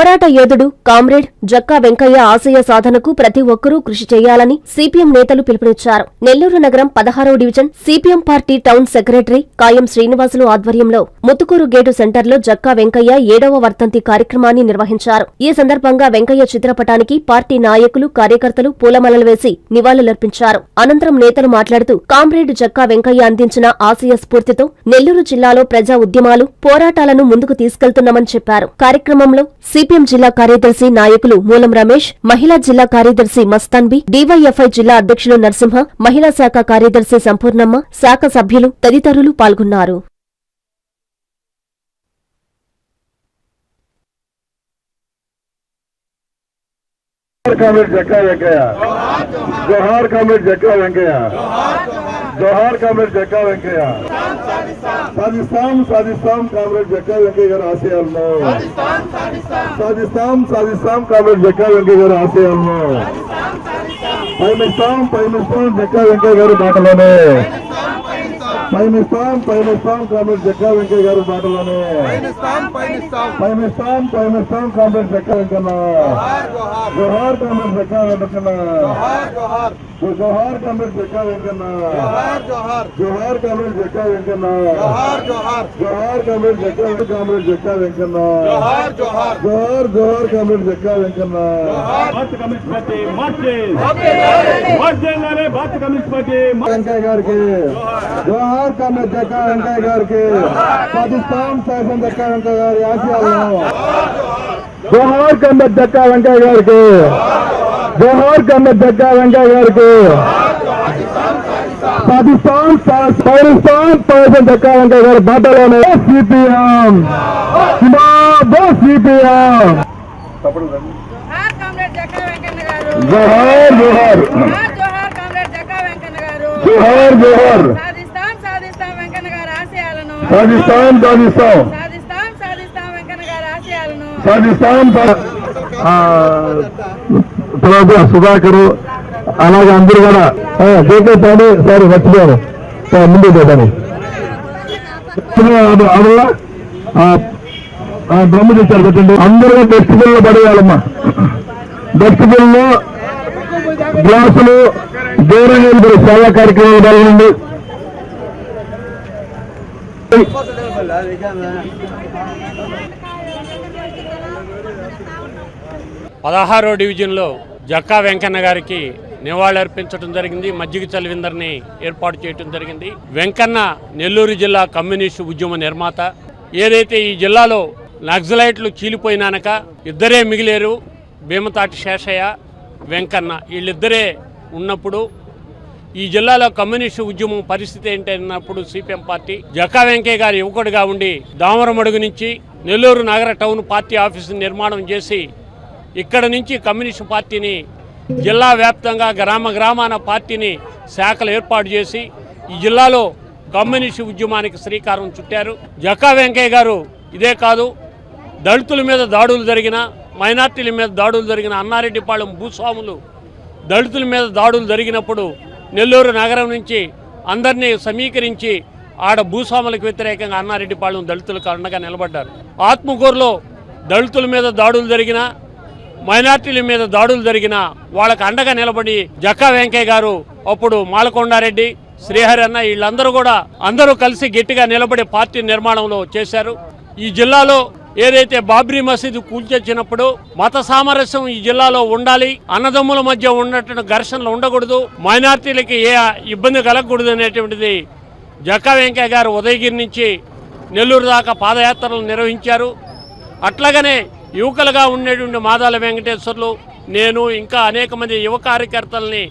పోరాట యోధుడు కామ్రేడ్ జక్కా వెంకయ్య ఆశయ సాధనకు ప్రతి ఒక్కరూ కృషి చేయాలని సిపిఎం నేతలు పిలుపునిచ్చారు. నెల్లూరు నగరం పదహారవ division CPM party town secretary Kayam Srinivasulu ఆధ్వర్యంలో ముత్తుకూరు గేటు సెంటర్లో జక్కా వెంకయ్య ఏడవ వర్ధంతి కార్యక్రమాన్ని నిర్వహించారు. ఈ సందర్భంగా వెంకయ్య చిత్రపటానికి పార్టీ నాయకులు కార్యకర్తలు పూలమలలు వేసి నివాళులర్పించారు. అనంతరం నేతలు మాట్లాడుతూ కామ్రేడ్ జక్కా వెంకయ్య అందించిన ఆశయ స్ఫూర్తితో నెల్లూరు జిల్లాలో ప్రజా ఉద్యమాలు పోరాటాలను ముందుకు తీసుకెళ్తున్నామని చెప్పారు. కార్యక్రమంలో సిపి సిపిఎం జిల్లా కార్యదర్శి నాయకులు మూలం రమేష్ మహిళా జిల్లా కార్యదర్శి మస్తాన్బి డివైఎఫ్ఐ జిల్లా అధ్యక్షులు నరసింహ మహిళా శాఖ కార్యదర్శి సంపూర్ణమ్మ శాఖ సభ్యులు తదితరులు పాల్గొన్నారు. కామ్రేడ్ జక్కా వెంకయ్య. జోహార్ కామ్రేడ్ జక్కా వెంకయ్య. జోహార్ కామ్రేడ్ జక్కా వెంకయ్య సాధిస్తాం సాధిస్తాం కామ్రేడ్ జక్కా వెంకయ్య గారి ఆశయాలను సాధిస్తాం సాధిస్తాం కామ్రేడ్ జక్కా వెంకయ్య గారి ఆశయాలను పయనిస్తాం పయనిస్తాం జక్కా వెంకయ్య గారి బాటలోనే పయనిస్తాం పయనిస్తాం కామ్రేడ్ జక్కా వెంకయ్య గారి బాటలోనే పయనిస్తాం పయనిస్తాం పయనిస్తాం పయనిస్తాం కామ్రేడ్ జక్కా వెంకన్న జోహార్ కామ్రేడ్ జక్కా వెంకన్న జోహార్ జోహార్ జోహార్ కామ్రేడ్ జక్కా వెంకన్న జోహార్ జోహార్ జోహార్ కామ్రేడ్ జక్కా వెంకన్న జోహార్ జోహార్ జోహార్ కామ్రేడ్ జక్కా కామ్రేడ్ జక్కా వెంకన్న జోహార్ జోహార్ జోహార్ జోహార్ comrade Jakka Venkanna Bharat communist party Marxist Marxist Bharat communist party Venkaiah గారికి జోహార్ కామ్రేడ్ జక్కా వెంకయ్య గారికి పాకిస్తాన్ శాసన జక్కా వెంకయ్య గారి ఆశయాలను జోహార్ కామ్రేడ్ జక్కా వెంకయ్య గారికి జోహార్ కామ్రేడ్ జక్కా వెంకయ్య గారికి పాకిస్తాన్ పౌరస్థాన్ పౌరసం జక్కా వెంకయ్య గారి బాటలోనే సిపిఎం సిపిఎం జోహార్ కామ్రేడ్ జక్కా వెంకన్న గారు జోహార్ జోహార్ జోహార్ సాధిస్తాం సాధిస్తాం. ఆ, తర్వాత సుధాకర్ అలాగే అందరూ కూడా. జేకే పాడి సారీ ఆ, ముందు పోతాను అందులో డ్రమ్ము తెచ్చారు పెట్టండి. అందరూ డస్ట్బిన్లో పడేయాలమ్మా. డస్ట్బిన్లో గ్లాసులు దూరంగా వెళ్ళి సేవా కార్యక్రమాలు పాల్గొనండి పదహారో డివిజన్లో జక్కా వెంకన్న గారికి నివాళులర్పించడం జరిగింది. మజ్జిగ చలివిందర్ని ఏర్పాటు చేయడం జరిగింది. వెంకన్న నెల్లూరు జిల్లా కమ్యూనిస్టు ఉద్యమ నిర్మాత. ఏదైతే ఈ జిల్లాలో నక్సలైట్లు చీలిపోయినానక ఇద్దరే మిగిలేరు. భీమతాటి శేషయ్య వెంకన్న వీళ్ళిద్దరే ఉన్నప్పుడు ఈ జిల్లాలో కమ్యూనిస్టు ఉద్యమం పరిస్థితి ఏంటి అన్నప్పుడు సిపిఎం పార్టీ జక్కా వెంకయ్య గారు యువకుడిగా ఉండి దామరమడుగు నుంచి నెల్లూరు నగర టౌన్ పార్టీ ఆఫీసు నిర్మాణం చేసి ఇక్కడ నుంచి కమ్యూనిస్టు పార్టీని జిల్లా వ్యాప్తంగా గ్రామ గ్రామాన పార్టీని శాఖలు ఏర్పాటు చేసి ఈ జిల్లాలో కమ్యూనిస్టు ఉద్యమానికి శ్రీకారం చుట్టారు. జక్కా వెంకయ్య గారు ఇదే కాదు దళితుల మీద దాడులు జరిగిన మైనార్టీల మీద దాడులు జరిగిన అన్నారెడ్డిపాళెం భూస్వాములు దళితుల మీద దాడులు జరిగినప్పుడు నెల్లూరు నగరం నుంచి అందరినీ సమీకరించి ఆడ భూస్వాములకు వ్యతిరేకంగా అన్నారెడ్డిపాళెం దళితులకు అండగా నిలబడ్డారు. ఆత్మకూరులో దళితుల మీద దాడులు జరిగిన మైనార్టీల మీద దాడులు జరిగిన వాళ్ళకు అండగా నిలబడి జక్కా వెంకయ్య గారు అప్పుడు మాలకొండారెడ్డి శ్రీహరి అన్న వీళ్ళందరూ కూడా అందరూ కలిసి గట్టిగా నిలబడి పార్టీ నిర్మాణంలో చేశారు. ఈ జిల్లాలో ఏదైతే బాబ్రీ మసీదు కూల్చొచ్చినప్పుడు మత సామరస్యం ఈ జిల్లాలో ఉండాలి అన్నదమ్ముల మధ్య ఉన్నటువంటి ఘర్షణలు ఉండకూడదు మైనార్టీలకి ఏ ఇబ్బంది కలగకూడదు అనేటువంటిది జక్కా వెంకయ్య గారు ఉదయగిరి నుంచి నెల్లూరు దాకా పాదయాత్రలు నిర్వహించారు. అట్లాగనే యువకులుగా ఉండేటువంటి మాదాల వెంకటేశ్వర్లు నేను ఇంకా అనేక మంది యువ కార్యకర్తల్ని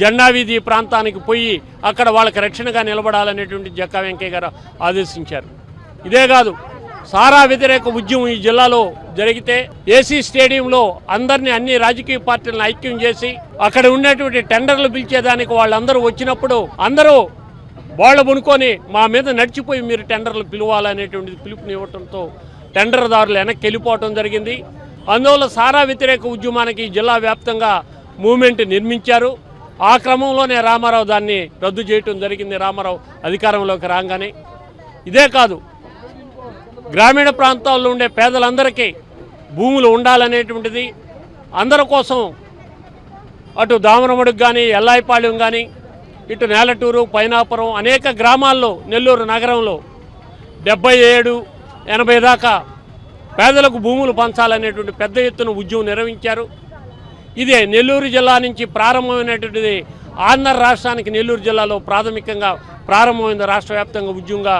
జెండా వీధి ప్రాంతానికి పోయి అక్కడ వాళ్ళకి రక్షణగా నిలబడాలనేటువంటి జక్కా వెంకయ్య గారు ఆదేశించారు. ఇదే కాదు సారా వ్యతిరేక ఉద్యమం ఈ జిల్లాలో జరిగితే ఏసీ స్టేడియంలో అందరినీ అన్ని రాజకీయ పార్టీలను ఐక్యం చేసి అక్కడ ఉండేటువంటి టెండర్లు పిలిచేదానికి వాళ్ళందరూ వచ్చినప్పుడు అందరూ వాళ్ళు పునుకొని మా మీద నడిచిపోయి మీరు టెండర్లు పిలవాలనేటువంటిది పిలుపునివ్వడంతో టెండర్దారులు వెనక్కి వెళ్ళిపోవటం జరిగింది. అందువల్ల సారా వ్యతిరేక ఉద్యమానికి జిల్లా వ్యాప్తంగా మూమెంట్ నిర్మించారు. ఆ క్రమంలోనే రామారావు దాన్ని రద్దు చేయటం జరిగింది. రామారావు అధికారంలోకి రాగానే ఇదే కాదు గ్రామీణ ప్రాంతాల్లో ఉండే పేదలందరికీ భూములు ఉండాలనేటువంటిది అందరి కోసం అటు దామరముడికి కానీ ఎల్లాయిపాళ్యం కానీ ఇటు నేలటూరు పైనాపురం అనేక గ్రామాల్లో నెల్లూరు నగరంలో డెబ్బై ఏడు ఎనభై దాకా పేదలకు భూములు పంచాలనేటువంటి పెద్ద ఎత్తున ఉద్యమం నిర్వహించారు. ఇదే నెల్లూరు జిల్లా నుంచి ప్రారంభమైనటువంటిది ఆంధ్ర రాష్ట్రానికి నెల్లూరు జిల్లాలో ప్రాథమికంగా ప్రారంభమైంది రాష్ట్ర వ్యాప్తంగా ఉద్యమంగా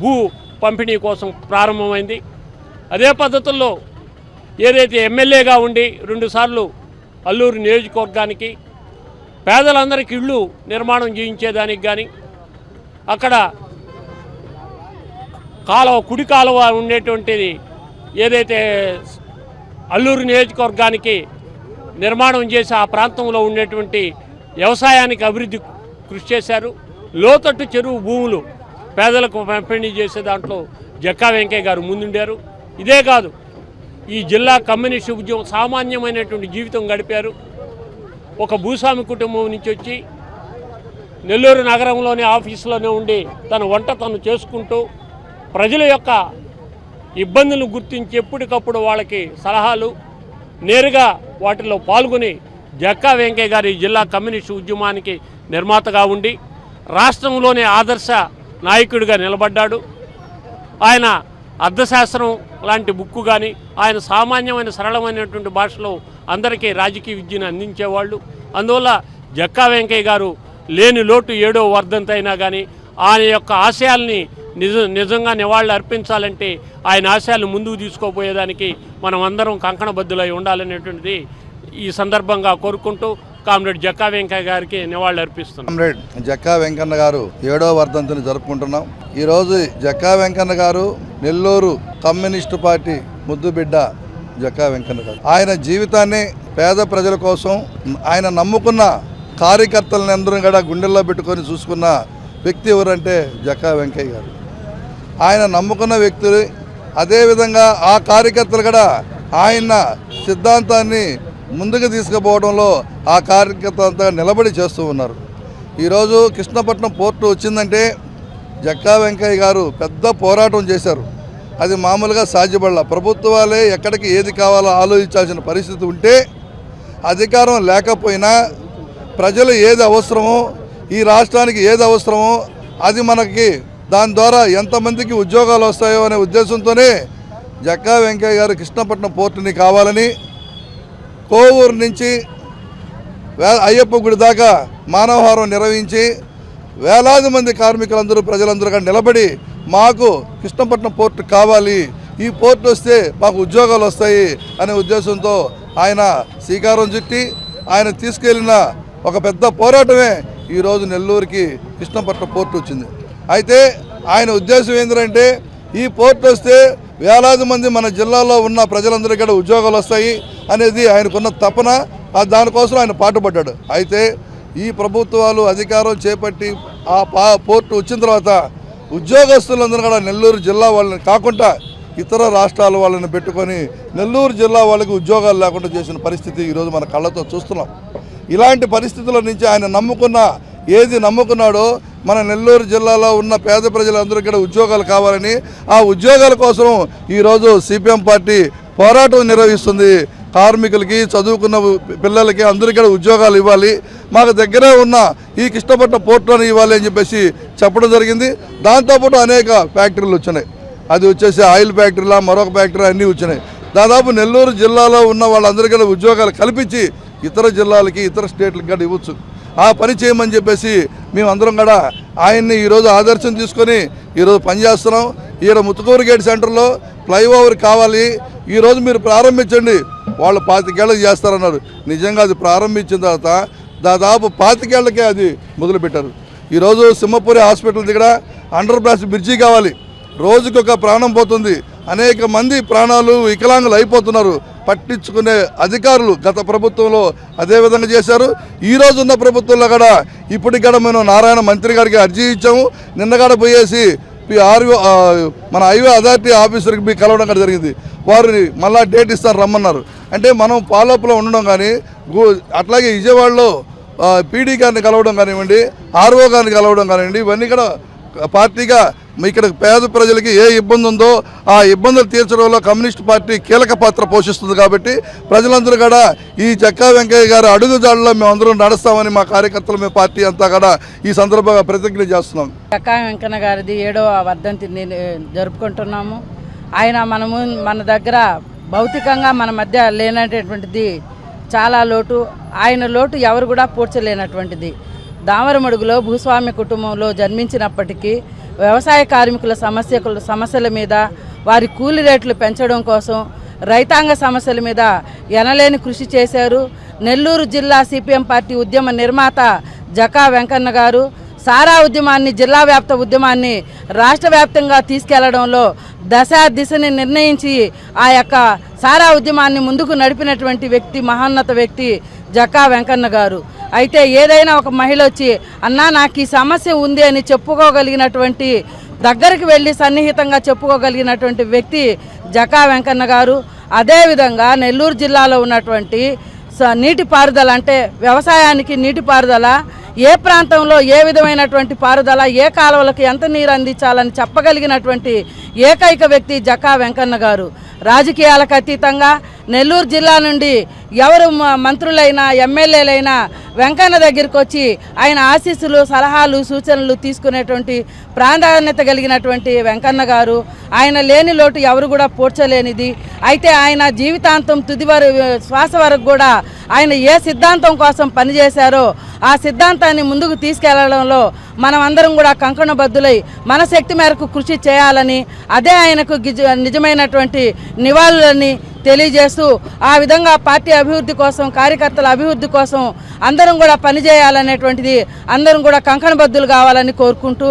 భూ పంపిణీ కోసం ప్రారంభమైంది. అదే పద్ధతుల్లో ఏదైతే ఎమ్మెల్యేగా ఉండి రెండుసార్లు అల్లూరు నియోజకవర్గానికి పేదలందరికీ ఇళ్ళు నిర్మాణం చేయించేదానికి కానీ అక్కడ కాలువ కుడి కాలువ ఉండేటువంటిది ఏదైతే అల్లూరు నియోజకవర్గానికి నిర్మాణం చేసి ఆ ప్రాంతంలో ఉండేటువంటి వ్యవసాయానికి అభివృద్ధి కృషి చేశారు. లోతట్టు చెరువు భూములు పేదలకు పంపిణీ చేసే దాంట్లో జక్కా వెంకయ్య గారు ముందుండారు. ఇదే కాదు ఈ జిల్లా కమ్యూనిస్టు ఉద్యమం సామాన్యమైనటువంటి జీవితం గడిపారు. ఒక భూస్వామి కుటుంబం నుంచి వచ్చి నెల్లూరు నగరంలోని ఆఫీసులోనే ఉండి తన వంట తను చేసుకుంటూ ప్రజల యొక్క ఇబ్బందులను గుర్తించి ఎప్పటికప్పుడు వాళ్ళకి సలహాలు నేరుగా వాటిలో పాల్గొని జక్కా వెంకయ్య గారి జిల్లా కమ్యూనిస్టు ఉద్యమానికి నిర్మాతగా ఉండి రాష్ట్రంలోనే ఆదర్శ నాయకుడిగా నిలబడ్డాడు. ఆయన అర్థశాస్త్రం లాంటి బుక్కు కానీ ఆయన సామాన్యమైన సరళమైనటువంటి భాషలో అందరికీ రాజకీయ విద్యను అందించేవాళ్ళు. అందువల్ల జక్కా వెంకయ్య గారు లేని లోటు ఏడో వర్ధంతైనా కానీ ఆయన యొక్క ఆశయాల్ని నిజ నిజంగా నివాళులు అర్పించాలంటే ఆయన ఆశయాలు ముందుకు తీసుకోపోయేదానికి మనం అందరం కంకణబద్దులై ఉండాలనేటువంటిది ఈ సందర్భంగా కోరుకుంటూ కామ్రేడ్ జక్కా వెంకయ్య గారికి నివాళులు అర్పిస్తున్నాం. కామ్రేడ్ జక్కా వెంకన్న గారు ఏడో వర్ధంతిని జరుపుకుంటున్నాం. ఈరోజు జక్కా వెంకన్న గారు నెల్లూరు కమ్యూనిస్టు పార్టీ ముద్దుబిడ్డ జక్కా వెంకన్న గారు. ఆయన జీవితాన్ని పేద ప్రజల కోసం ఆయన నమ్ముకున్న కార్యకర్తలను అందరూ కూడా గుండెల్లో పెట్టుకొని చూసుకున్న వ్యక్తి ఎవరంటే జక్కా వెంకయ్య గారు. ఆయన నమ్ముకున్న వ్యక్తులు అదేవిధంగా ఆ కార్యకర్తలు కూడా ఆయన సిద్ధాంతాన్ని ముందుకు తీసుకుపోవడంలో ఆ కార్యకర్త అంతా నిలబడి చేస్తూ ఉన్నారు. ఈరోజు కృష్ణపట్నం పోర్టు వచ్చిందంటే జక్కా వెంకయ్య గారు పెద్ద పోరాటం చేశారు. అది మామూలుగా సాధ్యపడాల. ప్రభుత్వాలే ఎక్కడికి ఏది కావాలో ఆలోచించాల్సిన పరిస్థితి ఉంటే అధికారం లేకపోయినా ప్రజలు ఏది అవసరమో ఈ రాష్ట్రానికి ఏది అవసరమో అది మనకి దాని ద్వారా ఎంతమందికి ఉద్యోగాలు వస్తాయో అనే ఉద్దేశంతోనే జక్కా వెంకయ్య గారు కృష్ణపట్నం పోర్టుని కావాలని కోవూరు నుంచి అయ్యప్ప గుడి దాకా మానవహారం నిర్వహించి వేలాది మంది కార్మికులందరూ ప్రజలందరూ నిలబడి మాకు కృష్ణపట్నం పోర్టు కావాలి. ఈ పోర్టు వస్తే మాకు ఉద్యోగాలు వస్తాయి అనే ఉద్దేశంతో ఆయన శ్రీకారం చుట్టి ఆయన తీసుకెళ్ళిన ఒక పెద్ద పోరాటమే ఈరోజు నెల్లూరుకి కృష్ణపట్నం పోర్టు వచ్చింది. అయితే ఆయన ఉద్దేశం ఏంటంటే ఈ పోర్టు వస్తే వేలాది మంది మన జిల్లాలో ఉన్న ప్రజలందరికీ కూడా ఉద్యోగాలు వస్తాయి అనేది ఆయనకున్న తపన. దానికోసం ఆయన పాటుపడ్డాడు. అయితే ఈ ప్రభుత్వాలు అధికారం చేపట్టి ఆ పా పోర్టు వచ్చిన తర్వాత ఉద్యోగస్తులందరూ కూడా నెల్లూరు జిల్లా వాళ్ళని కాకుండా ఇతర రాష్ట్రాల వాళ్ళని పెట్టుకొని నెల్లూరు జిల్లా వాళ్ళకి ఉద్యోగాలు లేకుండా చేసిన పరిస్థితి ఈరోజు మన కళ్ళతో చూస్తున్నాం. ఇలాంటి పరిస్థితుల నుంచి ఆయన నమ్ముకున్న ఏది నమ్ముకున్నాడో మన నెల్లూరు జిల్లాలో ఉన్న పేద ప్రజలందరికీ కూడా ఉద్యోగాలు కావాలని ఆ ఉద్యోగాల కోసం ఈరోజు సిపిఎం పార్టీ పోరాటం నిర్వహిస్తుంది. కార్మికులకి చదువుకున్న పిల్లలకి అందరికీ కూడా ఉద్యోగాలు ఇవ్వాలి. మాకు దగ్గరే ఉన్న ఈ కృష్ణపట్నం పోర్టులను ఇవ్వాలి అని చెప్పేసి చెప్పడం జరిగింది. దాంతోపాటు అనేక ఫ్యాక్టరీలు వచ్చినాయి. అది వచ్చేసి ఆయిల్ ఫ్యాక్టరీలా మరొక ఫ్యాక్టరీ అన్నీ వచ్చినాయి. దాదాపు నెల్లూరు జిల్లాలో ఉన్న వాళ్ళందరికీ కూడా ఉద్యోగాలు కల్పించి ఇతర జిల్లాలకి ఇతర స్టేట్లకు కూడా ఇవ్వచ్చు. ఆ పని చేయమని చెప్పేసి మేమందరం కూడా ఆయన్ని ఈరోజు ఆదర్శం తీసుకొని ఈరోజు పనిచేస్తున్నాం ఈయన ముత్తుకూరు గేట్ సెంటర్లో ఫ్లైఓవర్ కావాలి. ఈరోజు మీరు ప్రారంభించండి. వాళ్ళు పాతికేళ్ళకి చేస్తారన్నారు. నిజంగా అది ప్రారంభించిన తర్వాత దాదాపు పాతికేళ్ళకే అది మొదలుపెట్టారు. ఈరోజు సింహపురి హాస్పిటల్ దగ్గర అండర్ బ్రాస్ బ్రిడ్జి కావాలి. రోజుకొక ప్రాణం పోతుంది. అనేక మంది ప్రాణాలు వికలాంగులు అయిపోతున్నారు. పట్టించుకునే అధికారులు గత ప్రభుత్వంలో అదే విధంగా చేశారు. ఈ రోజు ఉన్న ప్రభుత్వంలో కూడా ఇప్పటికి కూడా మేము నారాయణ మంత్రి గారికి అర్జీ ఇచ్చాము. నిన్నగాడ పోయేసి ఆర్వో మన హైవే అథారిటీ ఆఫీసర్కి మీ కలవడం కూడా జరిగింది. వారిని మళ్ళా డేట్ ఇస్తారు రమ్మన్నారు. అంటే మనం ఫాలోఅప్లో ఉండడం కానీ గు- అట్లాగే విజయవాడలో పీడీ గారిని కలవడం కానివ్వండి ఆర్ఓ గారిని కలవడం కానివ్వండి ఇవన్నీ కూడా పార్టీగా ఇక్కడ పేద ప్రజలకి ఏ ఇబ్బంది ఉందో ఆ ఇబ్బందులు తీర్చడంలో కమ్యూనిస్ట్ పార్టీ కీలక పాత్ర పోషిస్తుంది కాబట్టి ప్రజలందరూ కూడా ఈ చక్కా వెంకయ్య గారి అడుగుజాడలో మేమందరం నడుస్తామని మా కార్యకర్తలు మీ పార్టీ అంతా కూడా ఈ సందర్భంగా ప్రతిజ్ఞ చేస్తున్నాం. చక్కా వెంకన్న గారిది ఏడవ వర్ధంతి జరుపుకుంటున్నాము. ఆయన మనము మన దగ్గర భౌతికంగా మన మధ్య లేనటువంటిది చాలా లోటు. ఆయన లోటు ఎవరు కూడా పూడ్చలేనటువంటిది. దామరమడుగులో భూస్వామి కుటుంబంలో జన్మించినప్పటికీ వ్యవసాయ కార్మికుల సమస్యల సమస్యల మీద వారి కూలి రేట్లు పెంచడం కోసం రైతాంగ సమస్యల మీద ఎనలేని కృషి చేశారు. నెల్లూరు జిల్లా సిపిఎం పార్టీ ఉద్యమ నిర్మాత జకా వెంకన్న గారు సారా ఉద్యమాన్ని జిల్లా వ్యాప్త ఉద్యమాన్ని రాష్ట్ర వ్యాప్తంగా తీసుకెళ్ళడంలో దశ దిశని నిర్ణయించి ఆ యొక్క సారా ఉద్యమాన్ని ముందుకు నడిపినటువంటి వ్యక్తి మహోన్నత వ్యక్తి జకా వెంకన్న గారు. అయితే ఏదైనా ఒక మహిళ వచ్చి అన్నా నాకు ఈ సమస్య ఉంది అని చెప్పుకోగలిగినటువంటి దగ్గరికి వెళ్ళి సన్నిహితంగా చెప్పుకోగలిగినటువంటి వ్యక్తి జకా వెంకన్న గారు. అదేవిధంగా నెల్లూరు జిల్లాలో ఉన్నటువంటి స- నీటిపారుదల అంటే వ్యవసాయానికి నీటిపారుదల ఏ ప్రాంతంలో ఏ విధమైనటువంటి పారుదల ఏ కాలువలకు ఎంత నీరు అందించాలని చెప్పగలిగినటువంటి ఏకైక వ్యక్తి జకా వెంకన్న గారు. రాజకీయాలకు అతీతంగా నెల్లూరు జిల్లా నుండి ఎవరు మ- మంత్రులైనా ఎమ్మెల్యేలైనా వెంకన్న దగ్గరికి వచ్చి ఆయన ఆశీస్సులు సలహాలు సూచనలు తీసుకునేటువంటి ప్రాధాన్యత కలిగినటువంటి వెంకన్న గారు. ఆయన లేని లోటు ఎవరు కూడా పోడ్చలేనిది. అయితే ఆయన జీవితాంతం తుది శ్వాస వరకు కూడా ఆయన ఏ సిద్ధాంతం కోసం పనిచేశారో ఆ సిద్ధాంతాన్ని ముందుకు తీసుకెళ్ళడంలో మనం అందరం కూడా కంకణబద్ధులై మన శక్తి మేరకు కృషి చేయాలని అదే ఆయనకు గిజ- నిజమైనటువంటి నివాళులని తెలియజేస్తూ ఆ విధంగా పార్టీ అభివృద్ధి కోసం కార్యకర్తల అభివృద్ధి కోసం అందరం కూడా పనిచేయాలనేటువంటిది అందరం కూడా కంకణబద్దులు కావాలని కోరుకుంటూ